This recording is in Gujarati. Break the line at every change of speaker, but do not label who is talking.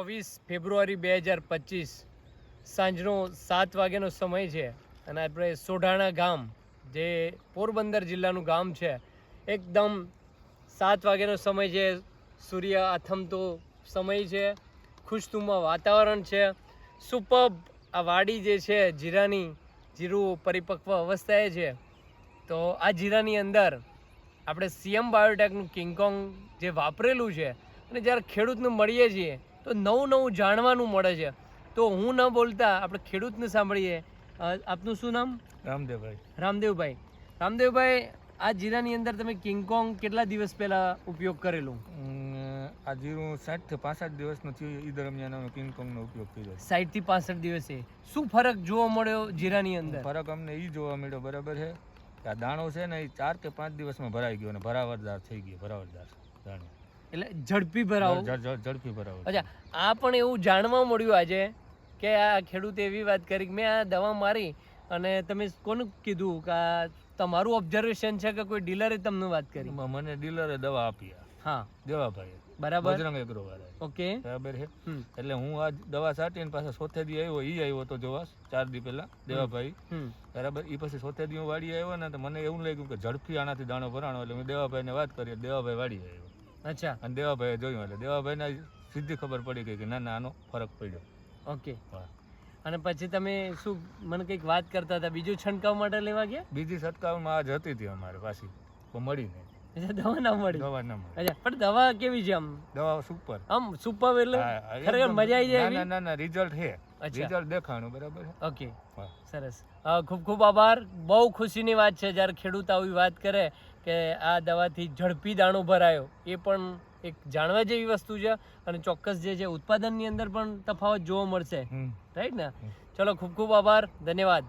ચોવીસ ફેબ્રુઆરી બે હજાર પચીસ. સાંજનો સાત વાગ્યાનો સમય છે અને આપણે સોઢાણા ગામ, જે પોરબંદર જિલ્લાનું ગામ છે, એકદમ સાત વાગ્યાનો સમય છે. સૂર્ય આથમતો સમય છે. ખુશનુમા વાતાવરણ છે. સુપબ આ વાડી જે છે, જીરાની, જીરું પરિપક્વ અવસ્થાએ છે. તો આ જીરાની અંદર આપણે સીએમ બાયોટેકનું કિંગકોંગ જે વાપરેલું છે અને જ્યારે ખેડૂતને મળીએ છીએ તો નવું નવું જાણવાનું મળે છે. તો હું ન બોલતા આપણે ખેડૂતને સાંભળીએ. આપનું શું નામ?
રામદેવભાઈ.
રામદેવભાઈ. રામદેવભાઈ આ જીરાની અંદર તમે કિંગકોંગ કેટલા દિવસ પહેલા ઉપયોગ કરેલું?
આ જીરું સાઠથી પાસઠ દિવસનો થયું એ દરમિયાન અમે કિંગકોંગનો ઉપયોગ કર્યો.
સાઠથી પાસઠ દિવસે. શું ફરક જોવા મળ્યો જીરાની અંદર?
ફરક અમને એ જોવા મળ્યો બરાબર છે? કે આ દાણો છે ને એ ચાર કે પાંચ દિવસમાં ભરાઈ ગયો અને ભરાવરદાર થઈ ગયો ભરાવરદાર દાણો.
એટલે ઝડપી ભરાવો.
ઝડ- ઝડ- ઝડપી ભરાવો.
અચ્છા આ પણ એવું જાણવા મળ્યું આજે કે આ ખેડૂતે એવી વાત કરી કે મેં આ દવા મારી અને તમે કોને કીધું કે આ તમારું ઓબ્ઝર્વેશન છે કે કોઈ ડીલરે તમને વાત કરી?
મને ડીલરે દવા આપી
હા.
દેવાભાઈ
બરાબર.
બજરંગ એગ્રો
ઓકે.
બરાબર છે? એટલે હું આ દવા સાટીને પાછા સોથે દી આવ્યો એ આવ્યો તો જોવા ચાર દી પહેલા દેવાભાઈ. બરાબર? એ પછી સોથે દી હું વાડી આવ્યો ને તો મને એવું લાગ્યું કે ઝડપી આનાથી દાણો ભરાણો એટલે મેં દેવાભાઈને વાત કરી દેવાભાઈ વાડી આવ્યો.
અચ્છા.
અને દેવાભાઈએ જોયું એટલે દેવાભાઈને સીધી ખબર પડી ગઈ કે ના ના આનો ફરક પડ્યો.
ઓકે. અને પછી તમે શું મને કંઈક વાત કરતા હતા? બીજું છંટકાવ માટે લેવા ગયા?
બીજી છંટકાવમાં આજ હતી હતી અમારે પાછી. પણ મળી નહીં.
અચ્છા દવા ના મળી?
દવા ના મળી.
અચ્છા પણ દવા કેવી છે આમ?
દવા સુપર.
આમ સુપર એટલે ખરેખર મજા આવી જાય
ના ના ના રિઝલ્ટ છે. રિઝલ્ટ દેખાણું બરાબર
ઓકે. સરસ. ખૂબ ખૂબ આભાર. બહુ ખુશીની વાત છે. જ્યારે ખેડૂત આવી વાત કરે કે આ દવાથી ઝડપી દાણો ભરાયો એ પણ એક જાણવા જેવી વસ્તુ છે અને ચોક્કસ જે છે ઉત્પાદનની અંદર પણ તફાવત જોવા મળશે. રાઈટ ને. ચલો ખૂબ ખૂબ આભાર. ધન્યવાદ.